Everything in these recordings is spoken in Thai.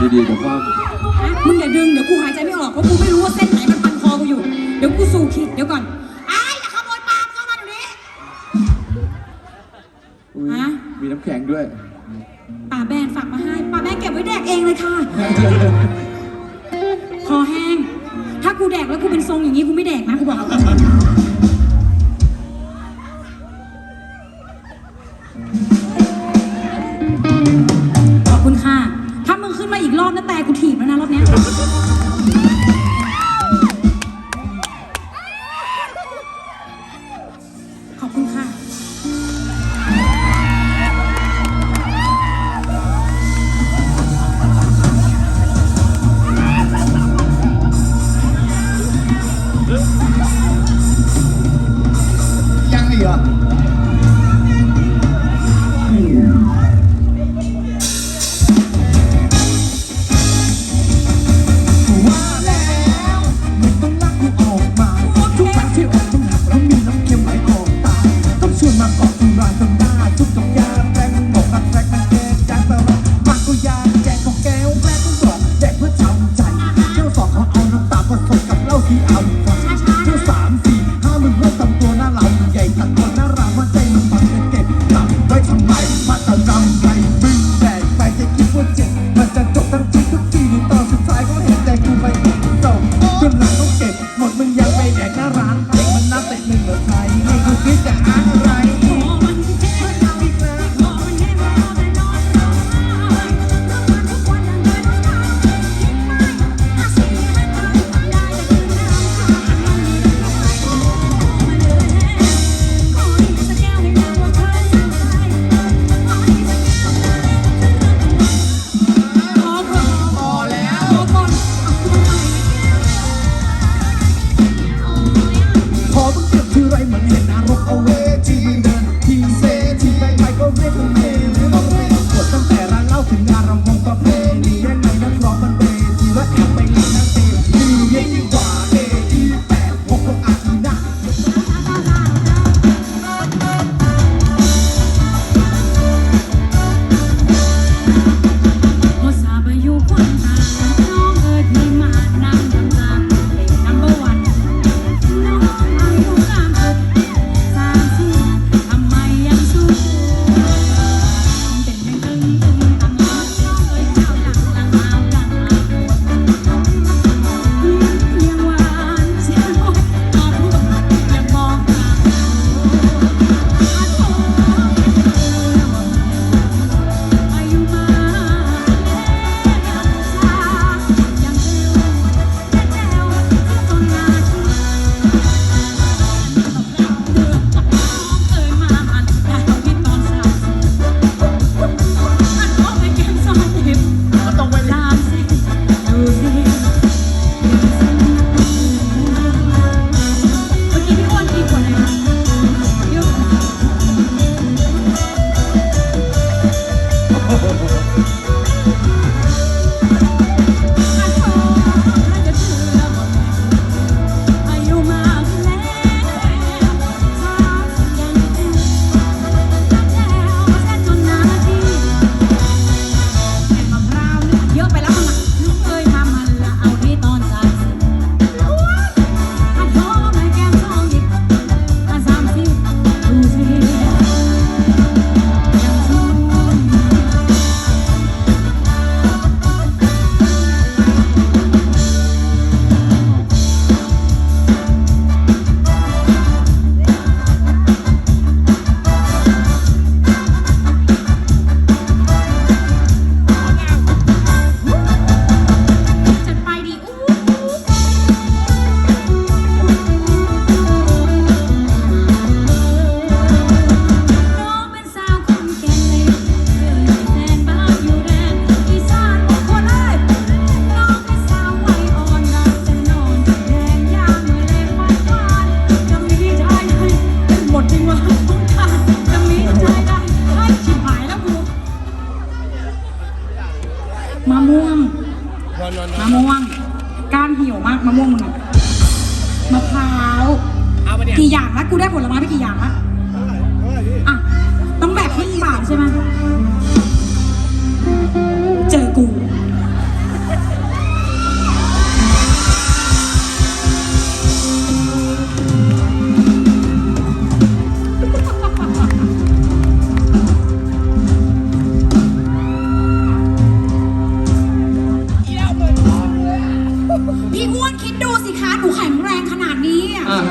ดีๆเดี๋ยวว่ามึงอย่าดึงเดี๋ยวกูหายใจไม่ออกเพราะกูไม่รู้ว่าเส้นไหนมันพันคอกูอยู่ เดี๋ยวกูสู้คิดเดี๋ยวก่อนไอ้อย่าขโมยปลาเข้ามาเดี๋นี้ฮะ มีน้ำแข็งด้วย ป่าแบนฝากมาให้ป่าแบนเก็บไว้แดกเองเลยค่ะ คอแห้ง ถ้ากูแดกแล้วกูเป็นทรงอย่างนี้กูไม่แดกนะกูบอก Yeah.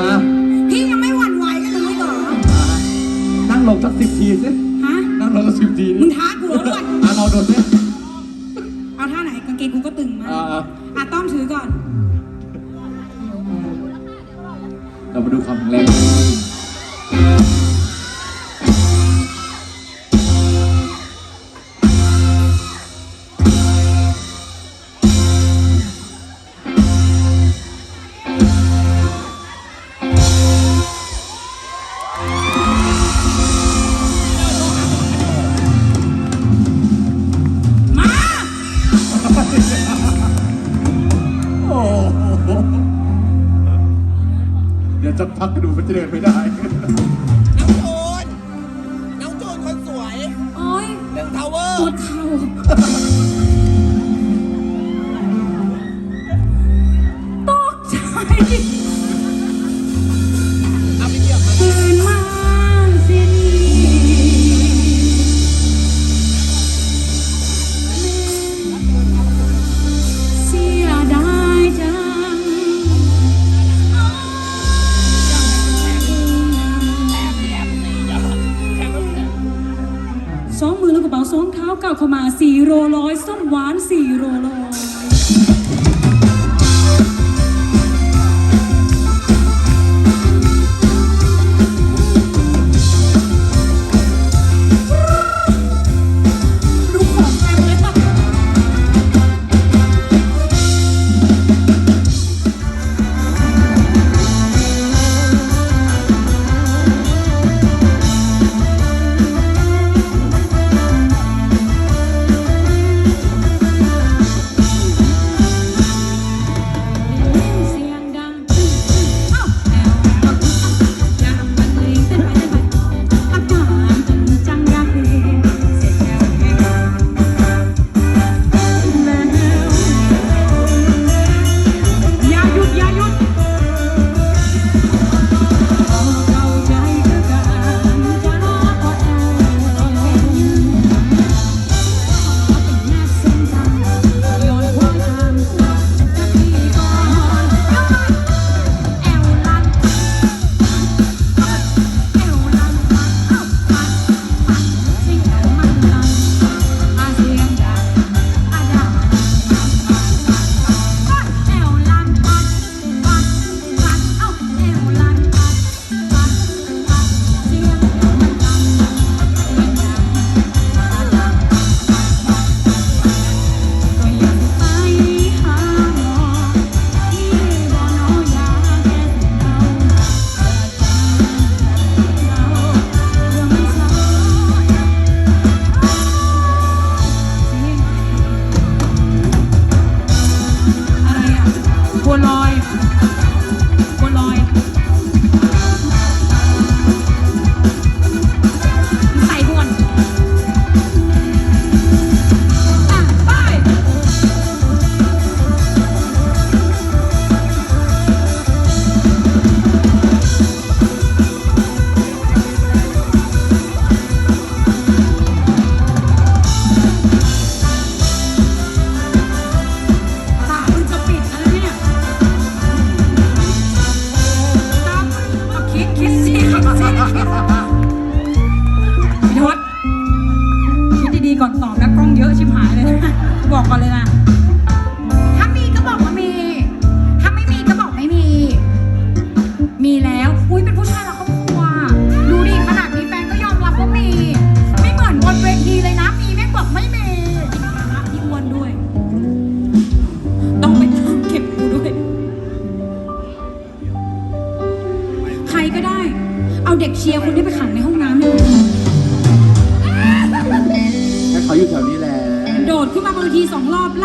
ฮะพี่ยังไม่หวั่นไหวกันเลยเหรออ่านั่งลงสักสิบทีสิฮะนั่งลงสักสิบทีมึงท้ากูเหรอด้วยอะเราโดดสิเอาท่าไหนกางเกงกูก็ตึงมากอ่าอะต้อมถือก่อน เรามาดูความแรง วอร์ ตัวเท่าตกใจ หวานสี่โลโล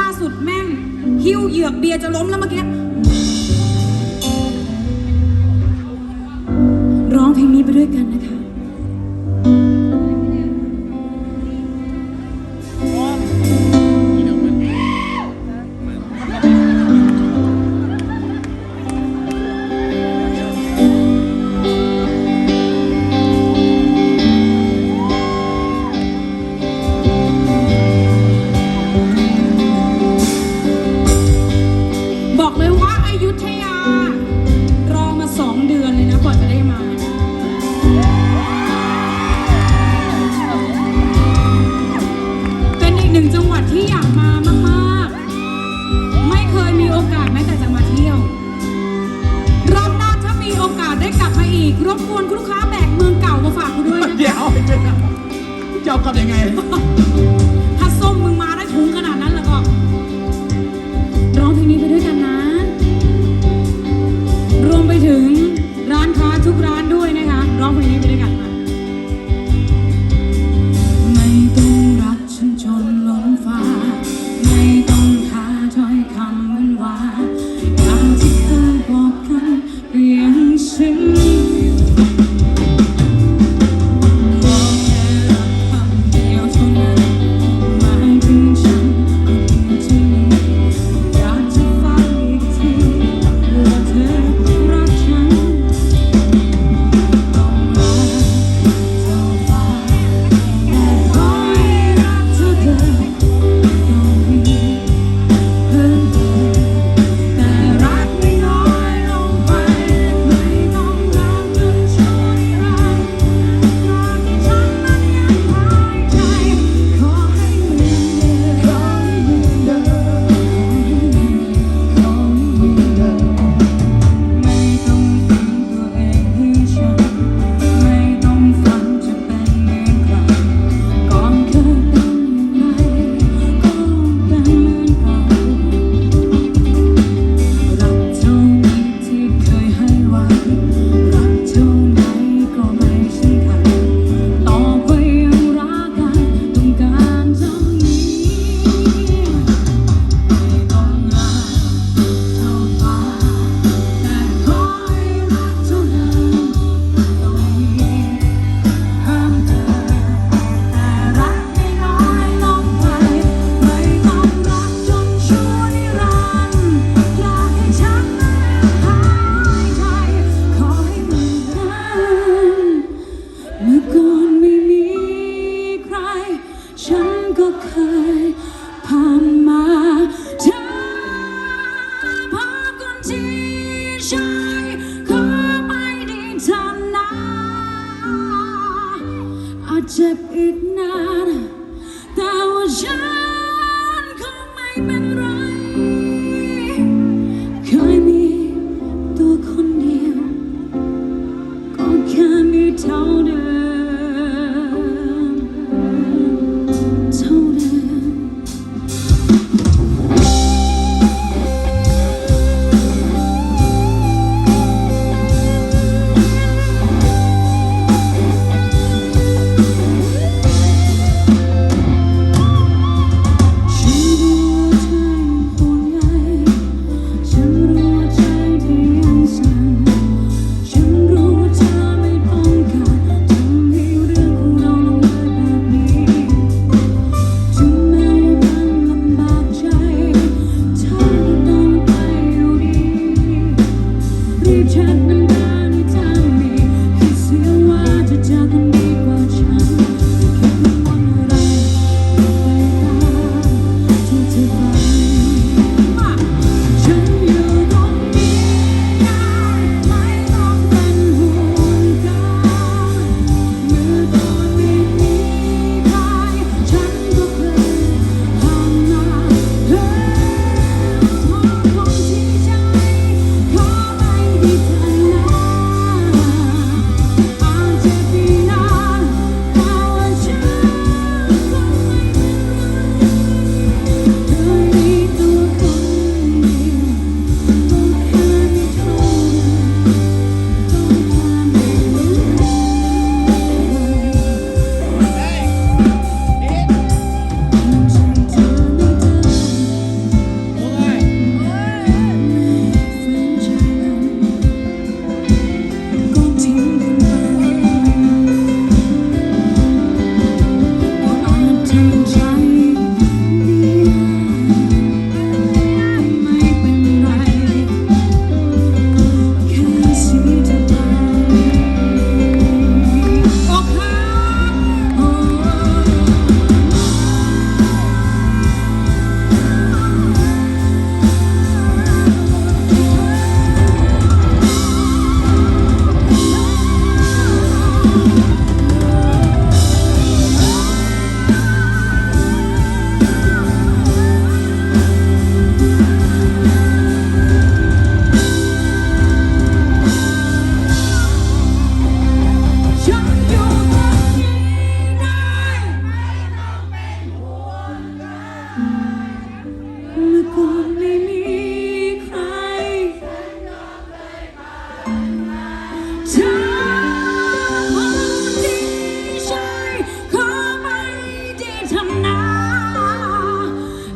ล่าสุดแม่ง หิ้วเหยือกเบียร์จะล้มแล้วเมื่อกี้ ร้องเพลงนี้ไปด้วยกันนะคะ กัยังไง ถ้าส้มมือ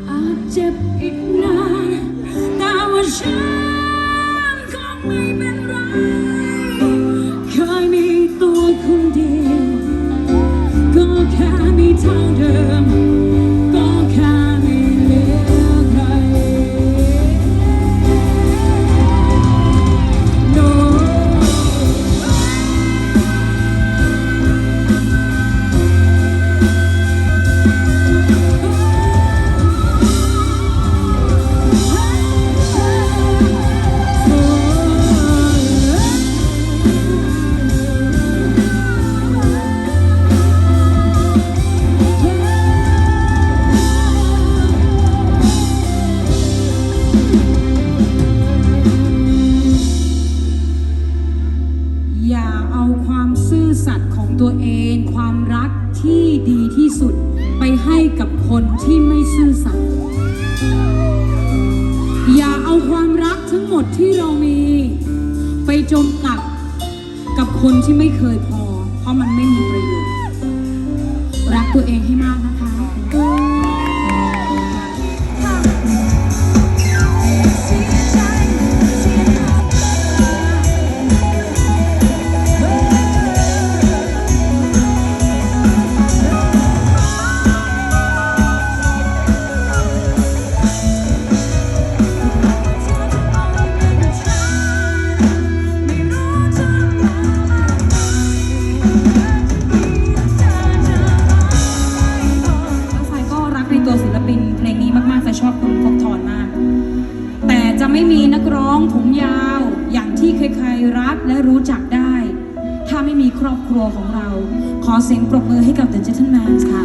อาจเจ็บอีกนานแต่ว่าฉันคงไม่เป็นไร เคยมีตัวคนเดียวก็แค่มีทางเดิม ตัวเองความรักที่ดีที่สุดไปให้กับคนที่ไม่ซื่อสัตย์อย่าเอาความรักทั้งหมดที่เรามี ไปจมปลักกับคนที่ไม่เคยพอ เพราะมันไม่มีประโยชน์รักตัวเองให้มากนะคะ ลปินเพลงนี้มากๆจะชอบคุณพกทอนมาก แต่จะไม่มีนักร้องผมยาวอย่างที่ใครๆรักและรู้จักได้ ถ้าไม่มีครอบครัวของเรา ขอเสียงปรบมือให้กับ The Gentleman ค่ะ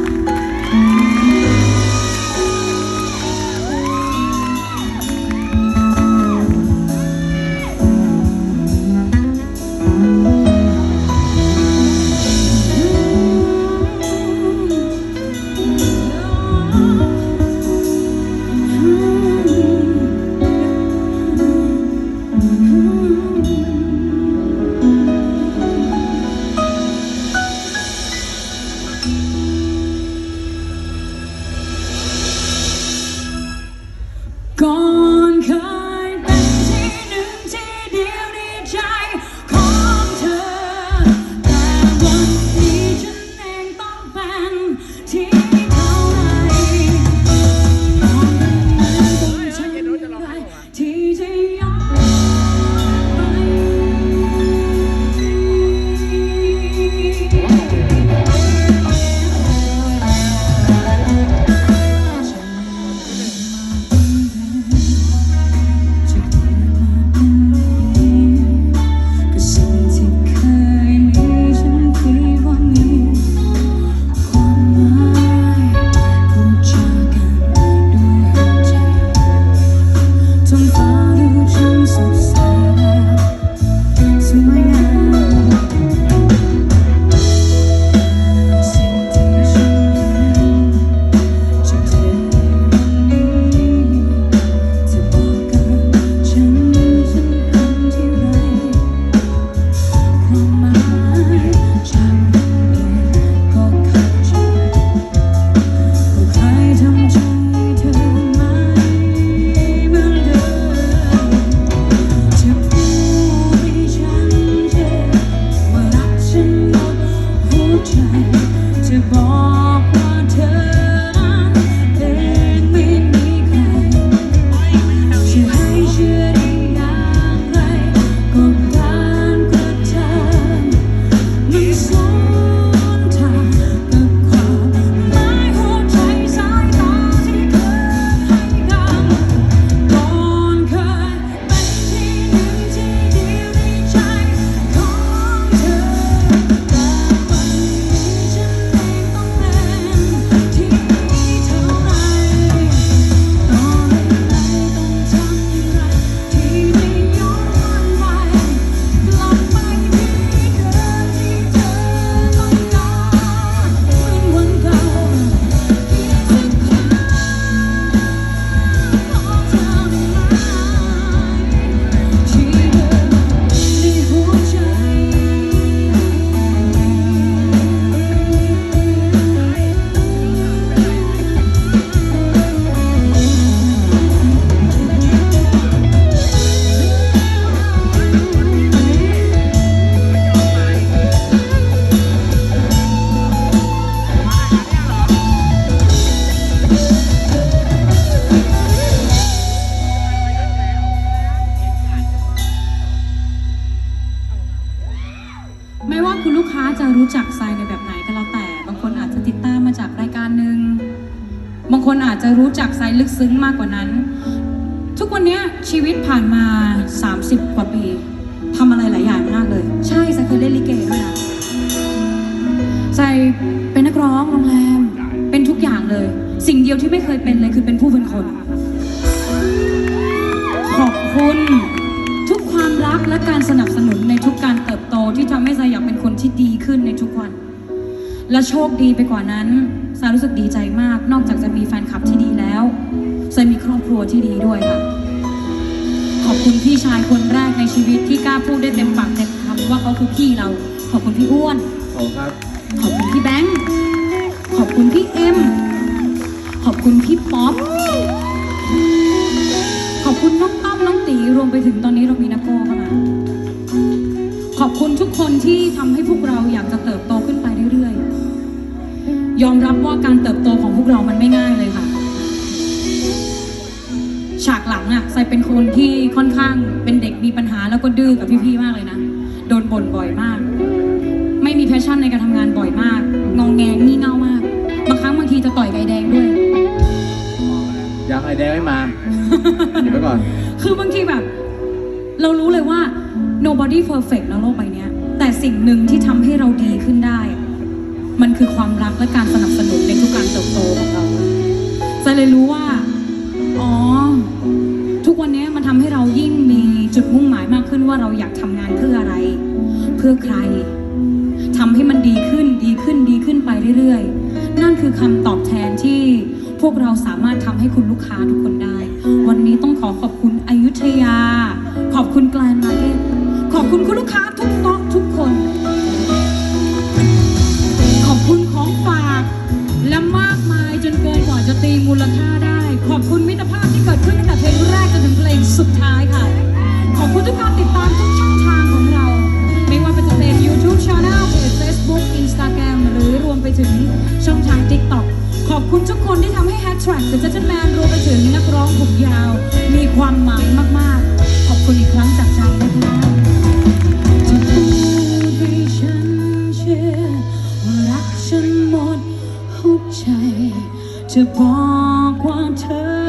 รู้จักทรายในแบบไหนก็แล้วแต่ บางคนอาจจะติดตามมาจากรายการหนึ่งบางคนอาจจะรู้จักทรายลึกซึ้งมากกว่านั้น ทุกวันเนี้ยชีวิตผ่านมา 30 กว่าปีทำอะไรหลายอย่างมากเลย ใช่ทรายเคยเล่นลิเกด้วยนะทรายเป็นนักร้องโรงแรมเป็นทุกอย่างเลย สิ่งเดียวที่ไม่เคยเป็นเลยคือเป็นผู้เป็นคน ขอบคุณทุกความรักและการสนับสนุนในทุกการเติบโตที่ทำให้ทรายอยากเป็นคนที่ดีขึ้นในทุกวัน และโชคดีไปกว่านั้นทรายรู้สึกดีใจมาก นอกจากจะมีแฟนคลับที่ดีแล้วทรายมีครอบครัวที่ดีด้วยค่ะ ขอบคุณพี่ชายคนแรกในชีวิตที่กล้าพูดได้เต็มปากเต็มคำว่าเขาคือพี่เรา ขอบคุณพี่อ้วน ขอบคุณครับ ขอบคุณพี่แบงค์ขอบคุณพี่เอ็ม ขอบคุณพี่ป๊อป ขอบคุณน้องต้อมน้องตีรวมไปถึงตอนนี้เรามีนักโก้เข้ามา ขอบคุณทุกคนที่ทำให้พวกเราอยากจะเติบโตขึ้นไปเรื่อยๆ ยอมรับว่าการเติบโตของพวกเรามันไม่ง่ายเลยค่ะ ฉากหลังอะใส่เป็นคนที่ค่อนข้างเป็นเด็กมีปัญหาแล้วก็ดื้อกับพี่ๆมากเลยนะ โดนบ่นบ่อยมาก ไม่มีแพชชั่นในการทำงานบ่อยมาก งองแงงี่เง่ามาก บางครั้งบางทีจะต่อยไก่แดงด้วย ยังไอแดงไม่มาเดี๋ยวไปก่อน คือบางทีแบบ เรารู้เลยว่า nobody perfect นะโลกใบเนี้ยแต่สิ่งหนึ่งที่ทำให้เราดีขึ้นได้ มันคือความรักและการสนับสนุนในทุกการเติบโตของเราจะเลยรู้ว่า อ๋อ ทุกวันนี้มันทำให้เรายิ่งมีจุดมุ่งหมายมากขึ้นว่าเราอยากทำงานเพื่ออะไร เพื่อใครทำให้มันดีขึ้นดีขึ้นดีขึ้นไปเรื่อยๆ นั่นคือคำตอบแทนที่พวกเราสามารถทำให้คุณลูกค้าทุกคนได้ วันนี้ต้องขอขอบคุณอยุธยา ขอบคุณแกลนมาร์เก็ตขอบคุณคุณลูกค้าทุกโต๊ะ ตีมูลค่าได้ ขอบคุณมิตรภาพที่เกิดขึ้นตั้งแต่เพลงแรกจนถึงเพลงสุดท้ายค่ะ ขอบคุณทุกการติดตามทุกช่องทางของเรา ไม่ว่าจะเป็น YouTube Channel เพจ Facebook Instagram หรือรวมไปถึงช่องทาง TikTok ขอบคุณทุกคนที่ทำให้ h a t t r a c k The Gentleman รวมไปถึงนักร้องผมยาว มีความหมายมากๆ ขอบคุณอีกครั้งจากใจนะคะที่พูดให้ฉันเชื่อว่ารักฉันหมดหัวใจ จะบอกว่าเธอ